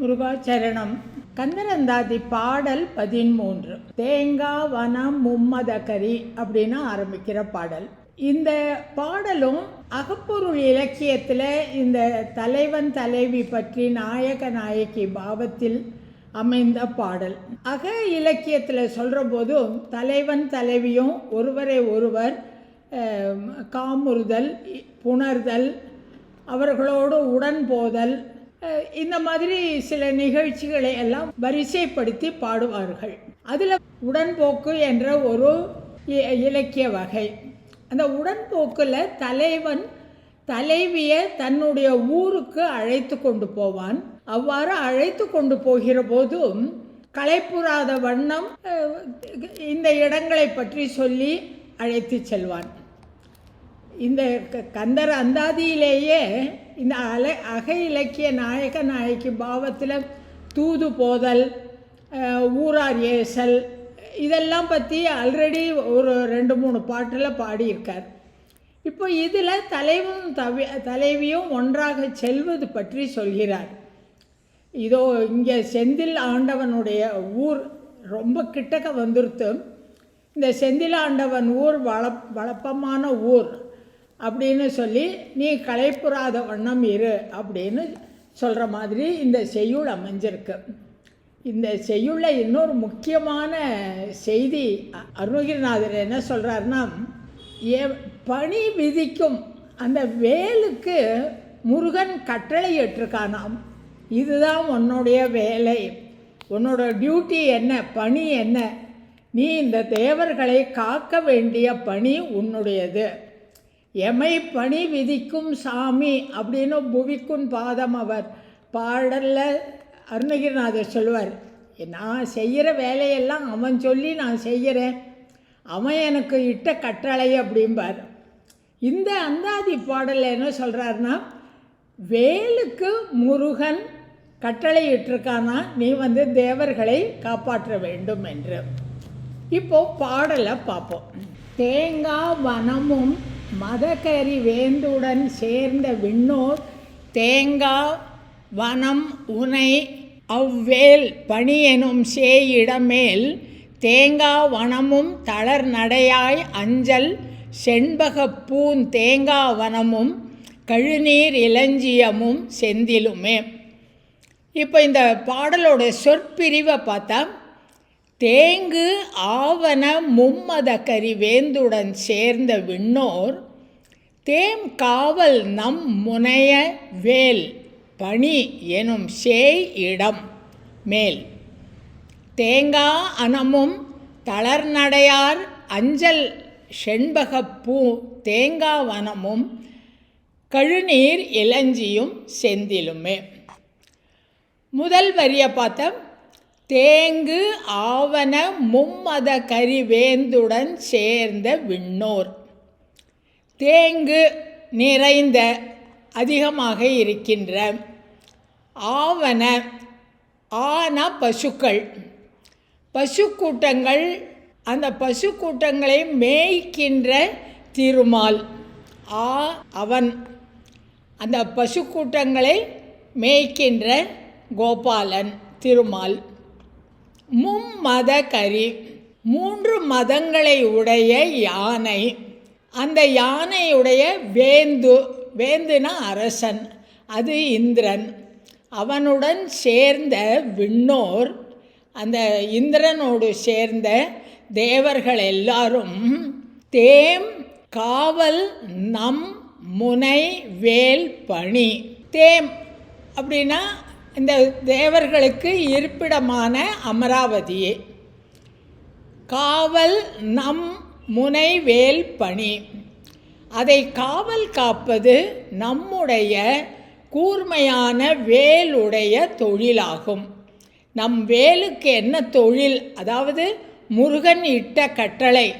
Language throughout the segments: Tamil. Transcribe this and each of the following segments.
முருகாச்சரணம் கந்தரந்தாதி பாடல் பதிமூன்று தேங்காய் வனம் மும்மதகரி அப்படின்னு ஆரம்பிக்கிற பாடல். இந்த பாடலும் அகப்பொருள் இலக்கியத்தில் இந்த தலைவன் தலைவி பற்றி நாயக நாயகி பாவத்தில் அமைந்த பாடல். அக இலக்கியத்தில் சொல்கிற போதும் தலைவன் தலைவியும் ஒருவரை ஒருவர் காமுறுதல் புணர்தல் அவர்களோடு உடன் போதல் இந்த மாதிரி சில நிகழ்ச்சிகளை எல்லாம் வரிசைப்படுத்தி பாடுவார்கள். அதில் உடன்போக்கு என்ற ஒரு இ- இலக்கிய வகை. அந்த உடன்போக்கில் தலைவன் தலைவியை தன்னுடைய ஊருக்கு அழைத்து கொண்டு போவான். அவ்வாறு அழைத்து கொண்டு போகிற போதும் களைப்புறாத வண்ணம் இந்த இடங்களை பற்றி சொல்லி அழைத்து செல்வான். இந்த க- கந்தர் அந்தாதியிலேயே இந்த அலை அக இலக்கிய நாயக நாயகி பாவத்தில் தூது போதல் ஊரார் ஏசல் இதெல்லாம் பற்றி ஆல்ரெடி ஒரு ரெண்டு மூணு பாட்டில் பாடியிருக்கார். இப்போ இதில் தலைவனும் தவி தலைவியும் ஒன்றாக செல்வது பற்றி சொல்கிறார். இதோ இங்கே செந்தில் ஆண்டவனுடைய ஊர் ரொம்ப கிட்டக்க வந்துருத்து இந்த செந்தில் ஆண்டவன் ஊர் வள வளப்பமான ஊர். அப்படின்னு சொல்லி நீ களைப்புறாத வண்ணம் இரு அப்படின்னு சொல்கிற மாதிரி இந்த செய்யுள் அமைஞ்சிருக்கு. இந்த செய்யுளில் இன்னொரு முக்கியமான செய்தி அ- அருணகிரிநாதர் என்ன சொல்கிறாருன்னா ஏ பணி விதிக்கும் அந்த வேலுக்கு முருகன் கட்டளை இட்டிருக்கானாம் இதுதான் உன்னுடைய வேலை. உன்னோட டியூட்டி என்ன? பணி என்ன? நீ இந்த தேவர்களை காக்க வேண்டிய பணி உன்னுடையது. எமை பணி விதிக்கும் சாமி அப்படின்னு புவிக்கும் பாதம் அவர். பாடலில் அருணகிரிநாதர் சொல்லுவார் நான் செய்கிற வேலையெல்லாம் அவன் சொல்லி நான் செய்கிறேன் அவன் எனக்கு இட்ட கட்டளை அப்படிம்பார். இந்த அந்தாதி பாடலில் என்ன சொல்கிறாருன்னா வேலுக்கு முருகன் கட்டளை இட்டிருக்கானா நீ வந்து தேவர்களை காப்பாற்ற வேண்டும் என்று. இப்போது பாடலை பார்ப்போம். தேங்காய் வனமும் மதகரி வேந்துடன் சேர்ந்த விண்ணோர் தேங்காய் வனம் உனை அவ்வேல் பணி எனும் சேயிடமேல் தேங்கா வனமும் தளர் நடையாய் அஞ்சல் செண்பகப் பூந் தேங்கா வனமும் கழுநீர் இளஞ்சியமும் செந்திலுமே. இப்போ இந்த பாடலோட சொற்பிரிவை பார்த்தா தேங்கு ஆவன மும்மத கரி வேந்துடன் சேர்ந்த விண்ணோர் தேம் காவல் நம் முனைய வேல் பணி எனும் சேய் இடம் மேல். தேங்கா அனமும் தளர்நடையார் அஞ்சல் செண்பகப்பூ தேங்கா வனமும் கழுநீர் இளஞ்சியும் செந்திலுமே. முதல் வரியை பார்த்தா தேங்கு ஆவன மும்மத கரிவேந்துடன் சேர்ந்த விண்ணோர். தேங்கு நிறைந்த அதிகமாக இருக்கின்ற ஆவன ஆன பசுக்கள். பசுக்கூட்டங்கள் அந்த பசு கூட்டங்களை மேய்க்கின்ற திருமால். ஆ அவன் அந்த பசுக்கூட்டங்களை மேய்க்கின்ற கோபாலன் திருமால். மும்மத கரி மூன்று மதங்களை உடைய யானை. அந்த யானையுடைய வேந்து வேந்துனா அரசன் அது இந்திரன். அவனுடன் சேர்ந்த விண்ணோர் அந்த இந்திரனோடு சேர்ந்த தேவர்கள் எல்லாரும் தேம் காவல் நம் முனை வேல் பணி. தேம் அப்படின்னா இந்த தேவர்களுக்கு இருப்பிடமான அமராவதியே. காவல் நம் முனைவேல் பணி. அதை காவல் காப்பது நம்முடைய கூர்மையான வேலுடைய தொழிலாகும். நம் வேலுக்கு என்ன தொழில்? அதாவது முருகன் இட்ட கட்டளை.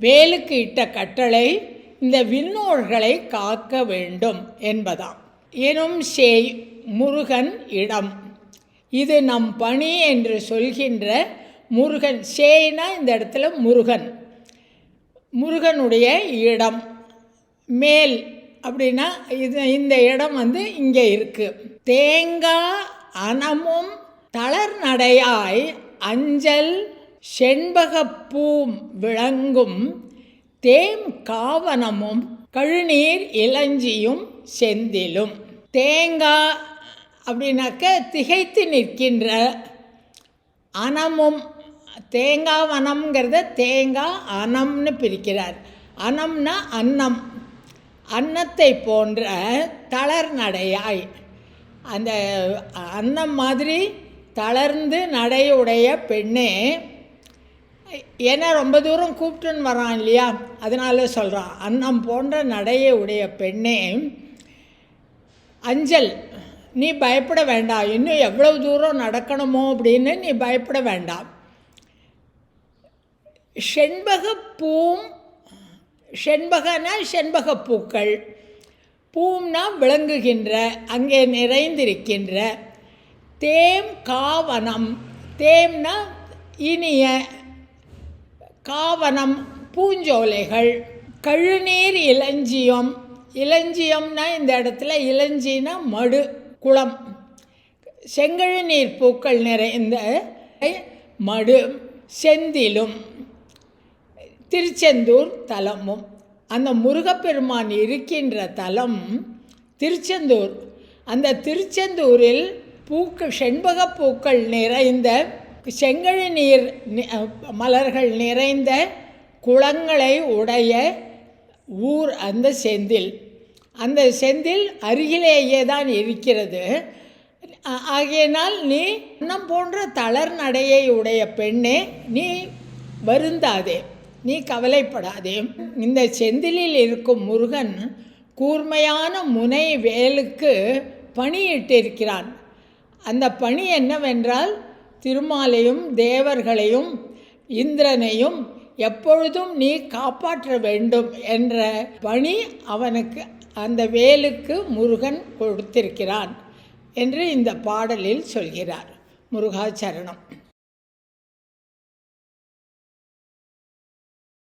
வேலுக்கு இட்ட கட்டளை இந்த விண்ணோர்களை காக்க வேண்டும் என்பதாம். எனும் செய் முருகன் இடம். இது நம் பணி என்று சொல்கின்ற முருகன் சேனா இந்த இடத்துல முருகன். முருகனுடைய இடம். மேல் அப்படின்னா இது இந்த இடம் வந்து இங்கே இருக்குது தேங்காய் அனமும் தளர் நடையாய் அஞ்சல் செண்பகப்பூம் விளங்கும் தேம் காவனமும் கழுநீர் இளஞ்சியும் செந்திலும். தேங்காய் அப்படின்னாக்க திகைத்து நிற்கின்ற அனமும் தேங்காய் வனம்ங்கிறத தேங்காய் அனம்னு பிரிக்கிறார். அனம்னா அன்னம். அன்னத்தை போன்ற தளர் நடையாய். அந்த அன்னம் மாதிரி தளர்ந்து நடையுடைய பெண்ணே ஏன்னா ரொம்ப தூரம் கூப்பிட்டுன்னு வரான் இல்லையா? அதனால சொல்கிறான் அன்னம் போன்ற நடையை உடைய பெண்ணே அஞ்சல். நீ பயப்பட வேண்டாம் இன்னும் எவ்வளவு தூரம் நடக்கணுமோ அப்படின்னு நீ பயப்பட வேண்டாம் செண்பகப்பூம் செண்பகனா பூக்கள். பூம்னா விளங்குகின்ற அங்கே நிறைந்திருக்கின்ற. தேம் காவனம். தேம்னா இனிய காவனம் பூஞ்சோலைகள். கழுநீர் இளஞ்சியம். இளஞ்சியம்னா இந்த இடத்துல இளஞ்சினா மடு. குளம். செங்கழு நீர் பூக்கள் நிறைந்த மடு செந்திலும் திருச்செந்தூர் தலமும் அந்த முருகப்பெருமான் இருக்கின்ற தலம் திருச்செந்தூர். அந்த திருச்செந்தூரில் பூக்கள் செண்பக பூக்கள் நிறைந்த செங்கழு நீர் மலர்கள் நிறைந்த குளங்களை உடைய ஊர் அந்த செந்தில். அந்த செந்தில் அருகிலேயே தான் இருக்கிறது. ஆகையினால் நீ இன்னம் போன்ற தளர் நடையை உடைய பெண்ணே நீ வருந்தாதே நீ கவலைப்படாதே. இந்த செந்திலில் இருக்கும் முருகன் கூர்மையான முனை வேலுக்கு பணியிட்டிருக்கிறான். அந்த பணி என்னவென்றால் திருமாலையும் தேவர்களையும் இந்திரனையும் எப்பொழுதும் நீ காப்பாற்ற வேண்டும் என்ற பணி அவனுக்கு அந்த வேலுக்கு முருகன் கொடுத்திருக்கிறான் என்று இந்த பாடலில் சொல்கிறார். முருகாச்சரணம்.